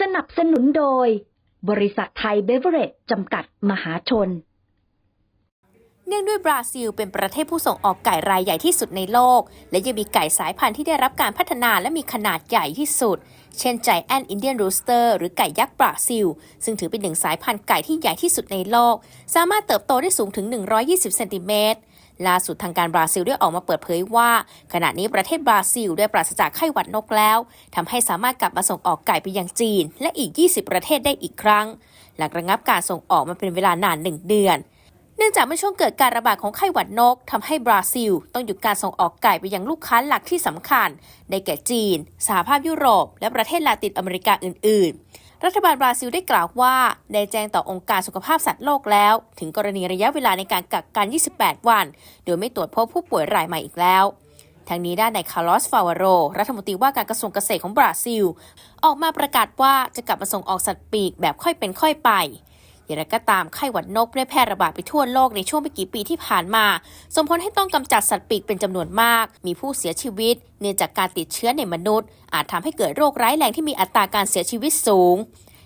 สนับสนุนโดย บริษัทไทยเบเวอเรจจำกัดมหาชน เนื่องด้วยบราซิลเป็นประเทศผู้ส่งออกไก่รายใหญ่ที่สุดในโลก และยังมีไก่สายพันธุ์ที่ได้รับการพัฒนาและมีขนาดใหญ่ที่สุด เช่นใจแอนอินเดียนรูสเตอร์หรือไก่ยักษ์บราซิล ซึ่งถือเป็นหนึ่งสายพันธุ์ไก่ที่ใหญ่ที่สุดในโลก สามารถเติบโตได้สูงถึง 120 เซนติเมตร ล่าสุดทางการบราซิลได้ออกมาเปิดเผยว่า ขณะนี้ประเทศบราซิลได้ปราศจากไข้หวัดนกแล้วทำให้สามารถกลับมาส่งออกไก่ไปยังจีน และอีก 20 ประเทศได้อีกครั้ง หลังระงับการส่งออกมาเป็นเวลานานหนึ่งเดือน เนื่องจากเมื่อช่วงเกิดการระบาดของไข้หวัดนกทำให้บราซิล ต้องหยุดการส่งออกไก่ไปยังลูกค้าหลักที่สำคัญ ได้แก่จีนสหภาพยุโรป และประเทศลาตินอเมริกาอื่น ๆ รัฐบาลบราซิลได้กล่าวว่าได้แจ้งต่อองค์การสุขภาพสัตว์โลกแล้ว ถึงกรณีระยะเวลาในการกักกัน 28 วัน โดยไม่ตรวจพบผู้ป่วยรายใหม่อีกแล้วทั้งนี้ด้านนายคาร์ลอสฟาวาโร รัฐมนตรีว่าการกระทรวงเกษตรของบราซิล ออกมาประกาศว่าจะกลับมาส่งออกสัตว์ปีกแบบค่อยเป็นค่อยไป อย่างไรก็ตามไข้หวัดนกได้แพร่ระบาดไปทั่วโลกในช่วงไม่กี่ปีที่ผ่านมา ส่งผลให้ต้องกำจัดสัตว์ปีกเป็นจำนวนมาก มีผู้เสียชีวิต เนื่องจากการติดเชื้อในมนุษย์ อาจทำให้เกิดโรคร้ายแรงที่มีอัตราการเสียชีวิตสูง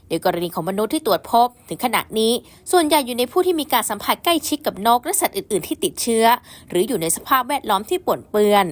โดยกรณีของมนุษย์ที่ตรวจพบ ถึงขณะนี้ ส่วนใหญ่อยู่ในผู้ที่มีการสัมผัสใกล้ชิดกับนกและสัตว์อื่น ๆ ที่ติดเชื้อ หรืออยู่ในสภาพแวดล้อมที่ป่นเปื้อน